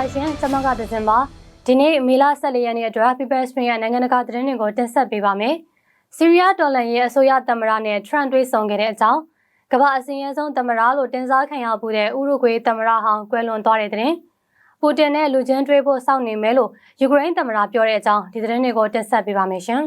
ပါရှင်ကျွန်မကဒဇင်ပါဒီနေ့မေလ14ရက်နေ့အတွက် People Spring ရဲ့နိုင်ငံတကာသတင်းတွေကိုတင်ဆက်ပေးပါမယ်ဆီးရီးယားတော်လှန်ရေးအစိုးရသမ္မတနဲ့ Trump တွေ့ဆုံခဲ့တဲ့အကြောင်းကမ္ဘာအစင်းရဲဆုံးသမ္မတလို့တင်စားခံရမှုတဲ့ဥရုဂွေသမ္မတဟောင်းကွယ်လွန်သွားတဲ့တဲ့ပူတင်နဲ့လူချင်းတွေ့ဖို့စောင့်နေမယ်လို့ယူကရိန်းသမ္မတပြောတဲ့အကြောင်းဒီသတင်းတွေကိုတင်ဆက်ပေးပါမယ်ရှင်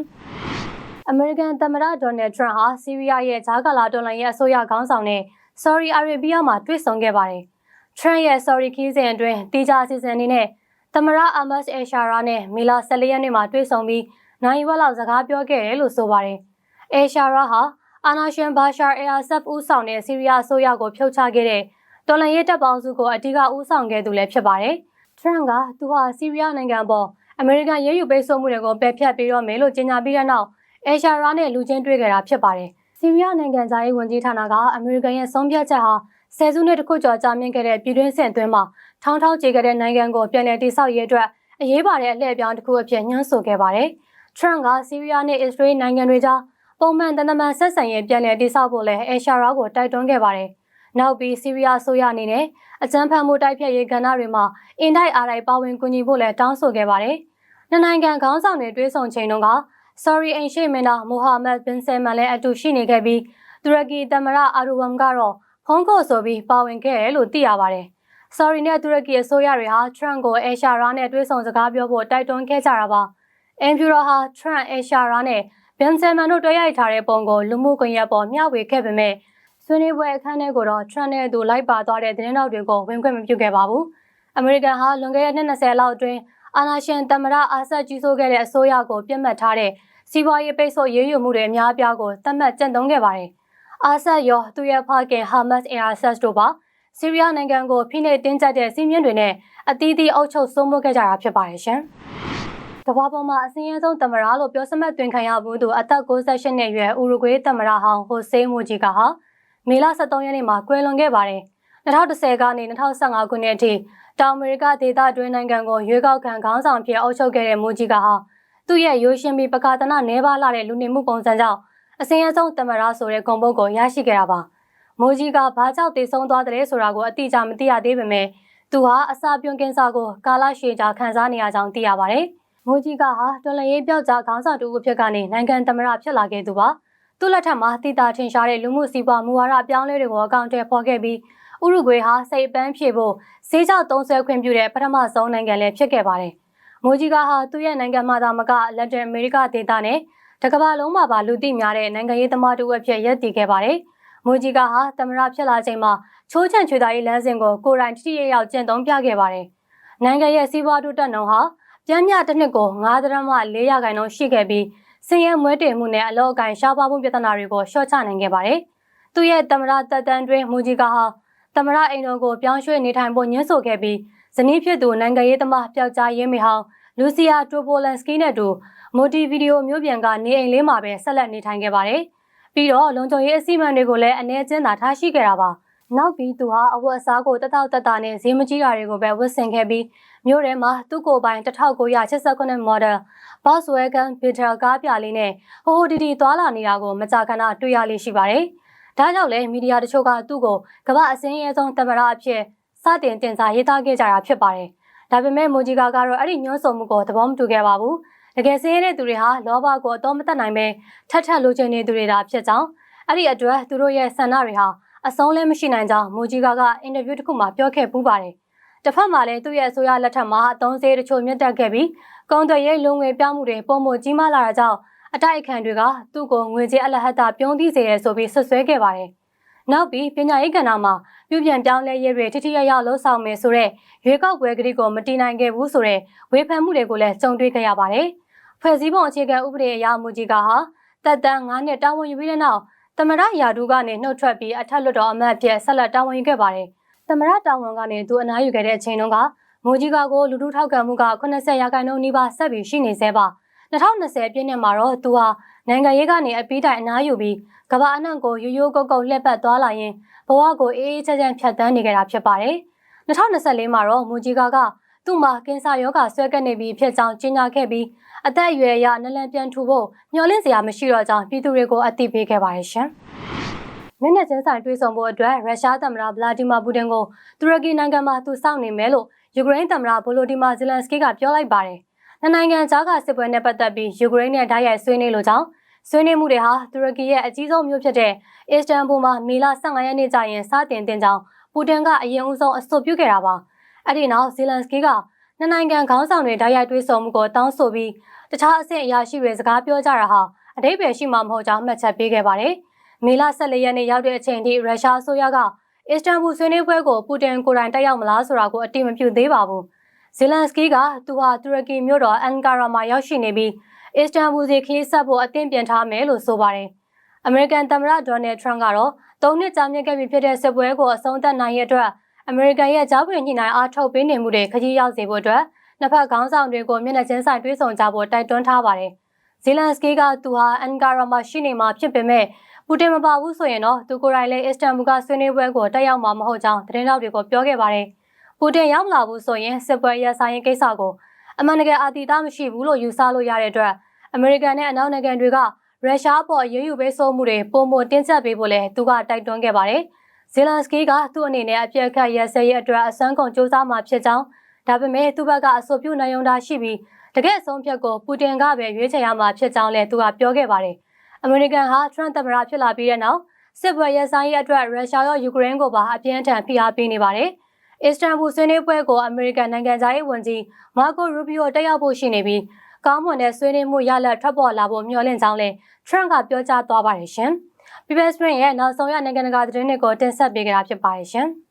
အမေရိကန်သမ္မတဒေါ်နယ်ထရန့်ဟာဆီးရီးယားရဲ့ဂျာကာလာတော်လှန်ရေးအစိုးရခေါင်းဆောင်နဲ့ Saudi Arabia မှာတွေ့ဆုံခဲ့ပါတယ်။ Trump ရဲ့ Saudi ခီးစဉ်အတွင်းတီဂျာစီစဉ်အနေနဲ့သမရအာမတ်အရှာရာနဲ့မီလာ14ရက်နေ့မှာတွေ့ဆုံပြီးနိုင်ဝက်လောက်စကားပြောခဲ့တယ်လို့ဆိုပါတယ်။အရှာရာဟာအာနာရှင်ဘာရှာအယ်အာဆပ်ဦးဆောင်တဲ့ဆီးရီးယားအစိုးရကိုဖြုတ်ချခဲ့တဲ့တော်လှန်ရေးတပ်ပေါင်းစုကိုအဓိကဦးဆောင်ခဲ့သူလည်းဖြစ်ပါတယ်။ Trump ကသူဟာဆီးရီးယားနိုင်ငံပေါ်အမေရိကန်ရဲယူပိတ်ဆို့မှုတွေကိုပယ်ဖျက်ပေးတော့မယ်လို့ကြေညာပြီးတဲ့နောက်အရှာရာနဲ့လူချင်းတွေ့ခဲ့တာဖြစ်ပါတယ်။ဆီးရီးယားနိုင်ငံသားရေးဝန်ကြီးဌာနကအမေရိကန်ရဲ့ဆုံးဖြတ်ချက်ဟာ ဆယ်စုနှစ်တခုကျော်ကြာမြင့်ခဲ့တဲ့ပြည်တွင်းစစ်အတွင်းမှာထောင်းထောင်းကြေခဲ့တဲ့နိုင်ငံကိုပြန်လည်တည်ဆောက်ရေးအတွက်အရေးပါတဲ့အလှည့်အပြောင်းတစ်ခုအဖြစ်ညွှန်းဆိုခဲ့ပါတယ်။ Trump ကဆီးရီးယားနဲ့အစ္စရေးနိုင်ငံတွေကြားပုံမှန်တန်တမန်ဆက်ဆံရေးပြန်လည်တည်ဆောက်ဖို့လဲအရှာရာကိုတိုက်တွန်းခဲ့ပါတယ်။နောက်ပြီးဆီးရီးယားဆိုရအနေနဲ့အကြမ်းဖက်မှုတိုက်ဖျက်ရေးကဏ္ဍတွေမှာအင်တိုက်အားတိုက်ပါဝင်ကူညီဖို့လဲတောင်းဆိုခဲ့ပါတယ်။နှစ်နိုင်ငံခေါင်းဆောင်တွေတွဲဆုံချိန်တုန်းက Sorry အိမ်ရှိမင်းသားမိုဟာမက်ဘင်ဆယ်မန်လည်းအတူရှိနေခဲ့ပြီးတူရကီသမ္မတအာရူဝမ်ကတော့ ဖုန်းခေါ်ဆိုပြီးပါဝင်ခဲ့တယ်လို့သိရပါတယ်။ Sorry နဲ့တူရကီအစိုးရတွေဟာ Trump ကိုအရှာရာနဲ့တွဲဆုံစကားပြောဖို့တိုက်တွန်းခဲ့ကြတာပါ။ a m p u r a ဟာ Trump အရှာရာနဲ့ဘင်ဆယ်မန်တို့တွဲရိုက်ထားတဲ့ပုံကိုလူမှုကွန်ရက်ပေါ်မျှဝေခဲ့ပေမဲ့ဆွေးနွေးပွဲအခမ်းအနားကိုတော့ Trump နဲ့အတူလိုက်ပါသွားတဲ့သတင်းတော်တွေကိုဝင်ခွင့်မပြုခဲ့ပါဘူး။အမေရိကန်ဟာလွန်ခဲ့တဲ့နှစ်20လောက်အတွင်းအာနာရှင်သမ္မတအာဆတ်ကြီးစိုးခဲ့တဲ့အစိုးရကိုပြစ်မှတ်ထားတဲ့စီးပွားရေးပိတ်ဆို့ရေးယူမှုတွေအများအပြားကိုသတ်မှတ်ကျင့်သုံးခဲ့ပါတယ်။ အာဆတ်ရောသူရဲ့ဖခင်ဟာမတ်အင်အာဆတ်တို့ပါဆီးရီးယားနိုင်ငံကိုဖိနှိပ်တင်းကျပ်တဲ့စီးမြင့်တွေနဲ့အသီးသီးအုပ်ချုပ်စိုးမိုးခဲ့ကြတာဖြစ်ပါတယ်ရှင်။ကမ္ဘာပေါ်မှာအစင်းရဲဆုံးသမ္မတလို့ပြောစမှတ်သွင်းခံရဘူးသူအသက်68နှစ်အရွယ်ဥရုဂွေးသမ္မတဟောင်းဟိုဆေးမူဂျီကဟာမေလ23ရက်နေ့မှာကွယ်လွန်ခဲ့ပါတယ်။2010ကနေ2015ခုနှစ်အထိတောင်အမေရိကဒေသတွင်းနိုင်ငံကိုရွေးကောက်ခံခေါင်းဆောင်ဖြစ်အုပ်ချုပ်ခဲ့တဲ့မူဂျီကဟာသူ့ရဲ့ရိုးရှင်းပြီးပကာသနာနှဲပါလာတဲ့လူနေမှုပုံစံကြောင့် အစင်းရဲဆုံးသမ္မတဆိုတဲ့ဂုဏ်ပုဒ်ကိုရရှိခဲ့တာပါ။မိုဂျီကဘာကြောင့်တည်ဆုံသွားတယ်ဆိုတာကိုအတိအကျမသိရသေးပေမဲ့သူဟာအစာပြုံးကင်းစာကိုကာလရှည်ကြာခံစားနေရကြောင်းသိရပါတယ်။မိုဂျီကဟာတော်လရေးပြောက်ကြားခေါင်းဆောင်တူအဖြစ်ကနေနိုင်ငံသမ္မတဖြစ်လာခဲ့သူပါ။သူ့လက်ထက်မှာတည်တာထင်ရှားတဲ့လူမှုစီးပွားမူဝါဒအပြောင်းလဲတွေကိုအကောင့်ထဲပေါ်ခဲ့ပြီးဥရုဂွေဟာစိတ်ပန်းဖြေဖို့စေးကြောက်သုံးဆွဲခွင့်ပြုတဲ့ပထမဆုံးနိုင်ငံလည်းဖြစ်ခဲ့ပါတယ်။မိုဂျီကာဟာသူ့ရဲ့နိုင်ငံမှာသာမကလက်တင်အမေရိကဒေသနဲ့ တကမ္ဘာလုံးမှာပါလူသိများတဲ့နိုင်ငံရေးသမားတူအဖြစ်ရပ်တည်ခဲ့ပါတယ်။မိုဂျီကာဟာသမရဖြစ်လာချိန်မှာချိုးချံချွေသားရေးလမ်းစဉ်ကိုကိုယ်တိုင်ထိထိရောက်ကျင့်သုံးပြခဲ့ပါတယ်။နိုင်ငံရဲ့စီးပွားတိုးတက်နှုန်းဟာပြန်မြတစ်နှစ်ကို9ဒရမ4ရာခိုင်နှုန်းရှိခဲ့ပြီးစင်ရဲမွဲတေမှုနဲ့အလောက်အကင်ရှားပါမှုပြဿနာတွေကိုလျှော့ချနိုင်ခဲ့ပါတယ်။သူ့ရဲ့သမရတက်တန်းတွင်မိုဂျီကာဟာသမရအိမ်တော်ကိုပြောင်းရွှေ့နေထိုင်ဖို့ညှင်းဆိုခဲ့ပြီးဇနီးဖြစ်သူနိုင်ငံရေးသမားပျောက်ကြားရေးမိဟောင်း လူစီယာတိုပိုလန်စကီနဲ့တူမိုတီဗီဒီယိုမျိုးပြန်ကနေအိမ်လေးမှာပဲဆက်လက်နေထိုင်ခဲ့ပါတယ်။ပြီးတော့လုံခြုံရေးအစီအမံတွေကိုလည်းအနေကျင်းသာထားရှိခဲ့တာပါ။နောက်ပြီးသူဟာအဝတ်အစားကိုတထောက်တက်တာနဲ့ဈေးမကြီးတာတွေကိုပဲဝတ်ဆင်ခဲ့ပြီးမြို့ထဲမှာသူ့ကိုယ်ပိုင်1989 model Volkswagen Beetle ကားပြလေးနဲ့ဟိုဟိုဒီဒီသွားလာနေတာကိုမကြာခဏတွေ့ရလိမ့်ရှိပါတယ်။ဒါကြောင့်လည်းမီဒီယာတချို့ကသူ့ကိုကမ္ဘာအစင်းရဲဆုံးသမ္မတအဖြစ်စတင်တင်စားရေးသားခဲ့ကြတာဖြစ်ပါတယ်။ ဒါပေမဲ့မိုဂျီကာကတော့အဲ့ဒီညှို့ဆုံမှုကိုသဘောမတူခဲ့ပါဘူး။တကယ်စင်းရဲတဲ့သူတွေဟာလောဘကိုအတော့မတတ်နိုင်ပဲထက်ထက်လိုချင်နေသူတွေဒါဖြစ်ကြောင်းအဲ့ဒီအတွက်သူတို့ရဲ့ဆန္ဒတွေဟာအဆုံးလည်းမရှိနိုင်ကြောင်းမိုဂျီကာကအင်တာဗျူးတစ်ခုမှာပြောခဲ့ပူးပါတယ်။တစ်ဖက်မှာလည်းသူ့ရဲ့အစိုးရလက်ထက်မှာအသုံးစရိတ်တချို့မြင့်တက်ခဲ့ပြီးကုန်သွယ်ရေးလုံငွေပြောင်းမှုတွေပုံမကြီးမားလာတာကြောင့်အတိုက်အခံတွေကသူ့ကိုငွေကြေးအလဟတ်တာပြုံးသိစေရဆိုပြီးဆွဆွဲခဲ့ပါတယ်။ နောက်ပြီးပညာရေးကဏ္ဍမှာပြုပြင်ပြောင်းလဲရေးတွေထိထိရရလှုပ်ဆောင်မယ်ဆိုတဲ့ရွေးကောက်ပွဲကတိကိုမတင်နိုင်ခဲ့ဘူးဆိုတဲ့ဝေဖန်မှုတွေကိုလည်းကြုံတွေ့ခဲ့ရပါတယ်။ဖွဲ့စည်းပုံအခြေခံဥပဒေအရမူကြီးကဟာတက်တန်း9နှစ်တာဝန်ယူပြီးတဲ့နောက်သမရယာဒူကနေနှုတ်ထွက်ပြီးအထက်လွှတ်တော်အမတ်ဖြစ်ဆက်လက်တာဝန်ယူခဲ့ပါတယ်။သမရတာဝန်ကနေသူအနားယူခဲ့တဲ့အချိန်တုန်းကမိုဂျီကာကိုလူထုထောက်ခံမှုက80ရာခိုင်နှုန်းနီးပါးဆက်ပြီးရှိနေသေးပါ2020ပြည့်နှစ်မှာတော့သူဟာ နိုင်ငံရေးကနေအပီးတိုင်အနားယူပြီးကမ္ဘာအနှံ့ကိုရိုးရိုးကုတ်ကုတ်လှည့်ပတ်သွားလာရင်ဘဝကိုအေးအေးချမ်းချမ်းဖြတ်သန်းနေကြတာဖြစ်ပါတယ်2024မှာတော့မိုဂျီကာကသူ့မှာကင်ဆာရောဂါဆွဲကပ်နေပြီးဖြစ်ကြောင်းကြေညာခဲ့ပြီးအသက်အရွယ်အရနလန်ပြန်ထူဖို့မျှော်လင့်စရာမရှိတော့ကြောင်းပြည်သူတွေကိုအသိပေးခဲ့ပါတယ်ရှင်။မျက်နှာချင်းဆိုင်တွေ့ဆုံဖို့အတွက်ရုရှားသမ္မတဗလာဒီမာပူတင်ကိုတူရကီနိုင်ငံမှာသူစောင့်နေမယ်လို့ယူကရိန်းသမ္မတဗိုလိုဒီမာဇီလန်စကီကပြောလိုက်ပါတယ်။ နှစ်နိုင်ငံကြားကစစ်ပွဲနဲ့ပတ်သက်ပြီးယူကရိန်းနဲ့ဓာတ်ရိုက်ဆွေးနွေးလို့ကြောင်းဆွေးနွေးမှုတွေဟာတူရကီရဲ့အကြီးဆုံးမြို့ဖြစ်တဲ့အစ္စတန်ဘူမှာမေလ15ရက်နေ့ကျရင်စတင်တင်ကြောင်းပူတင်ကအရင်ဦးဆုံးအဆိုပြုခဲ့တာပါ။အဲ့ဒီနောက်ဇီလန်စကီကနှစ်နိုင်ငံခေါင်းဆောင်တွေဓာတ်ရိုက်တွေးဆုံမှုကိုတောင်းဆိုပြီးတခြားအဆင့်အရာရှိတွေစကားပြောကြတာဟာအတိတ်ပဲရှိမှမဟုတ်ကြောင်းမှတ်ချက်ပေးခဲ့ပါတယ်။မေလ14ရက်နေ့ရောက်တဲ့အချိန်ထိရုရှားအစိုးရကအစ္စတန်ဘူဆွေးနွေးပွဲကိုပူတင်ကိုယ်တိုင်တက်ရောက်မလားဆိုတာကိုအတိမပြုသေးပါဘူး။ ဇီလန်စကီကသူဟာတူရကီမြို့တော်အန်ကာရာမှာရောက်ရှိနေပြီးအစ္စတန်ဘူစီခရီးဆက်ဖို့အသင့်ပြင်ထားမယ်လို့ဆိုပါတယ်။အမေရိကန်သမ္မတဒေါ်နယ်ထရန့်ကတော့၃နှစ်ကြာမြင့်ခဲ့ပြီဖြစ်တဲ့စစ်ပွဲကိုအဆုံးသတ်နိုင်ရတဲ့အတွက်အမေရိကန်ရဲ့ကြားဝင်ညှိနှိုင်းအားထုတ်ပေးနေမှုတွေခကြီးရောက်စေဖို့အတွက်နှစ်ဖက်ခေါင်းဆောင်တွေကိုမျက်နှာချင်းဆိုင်တွေ့ဆုံကြဖို့တိုက်တွန်းထားပါတယ်။ဇီလန်စကီကသူဟာအန်ကာရာမှာရှိနေမှာဖြစ်ပေမဲ့ပူတင်မပါဘူးဆိုရင်တော့သူကိုယ်တိုင်လည်းအစ္စတန်ဘူကဆွေးနွေးပွဲကိုတက်ရောက်မှာမဟုတ်ကြောင်းသတင်းတောက်တွေကိုပြောခဲ့ပါတယ်။ ပူတင်ရောက်မလာဘူးဆိုရင်စစ်ပွဲရဆိုင်ရေးကိစ္စကိုအမှန်တကယ်အာတိတမရှိဘူးလို့ယူဆလို့ရတဲ့အတွက်အမေရိကန်နဲ့အနောက်နိုင်ငံတွေကရုရှားပေါ်အရေးယူပေးဆိုမှုတွေပုံမတင်းကျပ်ပေးဖို့လည်းသူကတိုက်တွန်းခဲ့ပါတယ်။ဇီလန်စကီကသူ့အနေနဲ့အပြက်ခတ်ရစဲရဲ့အတွက်အစမ်းကုန်စ조사မှာဖြစ်ကြောင်းဒါပေမဲ့သူ့ဘက်ကအဆိုပြုနိုင်ုံသာရှိပြီးတကယ့်အဆုံးဖြတ်ကိုပူတင်ကပဲရွေးချယ်ရမှာဖြစ်ကြောင်းလည်းသူကပြောခဲ့ပါတယ်။အမေရိကန်ဟာထရန့်သမ္မတဖြစ်လာပြီးတဲ့နောက်စစ်ပွဲရဆိုင်ရေးအတွက်ရုရှားရောယူကရိန်းကိုပါအပြင်းထန်ဖိအားပေးနေပါတယ်။ အစ္စတန်ဘူဆွေးနွေးပွဲကိုအမေရိကန်နိုင်ငံသားရေးဝန်ကြီးမာကိုရူဘီယိုတက်ရောက်ဖို့ရှိနေပြီးကောင်းမွန်တဲ့ဆွေးနွေးမှုရလဒ်ထွက်ပေါ်လာဖို့မျှော်လင့်ကြောင်းလည်းထရန့်ကပြောကြားသွားပါတယ်ရှင်။ PBS ရဲ့နောက်ဆုံးရနိုင်ငံတကာသတင်းတွေကိုတင်ဆက်ပေးကြတာဖြစ်ပါတယ်ရှင်။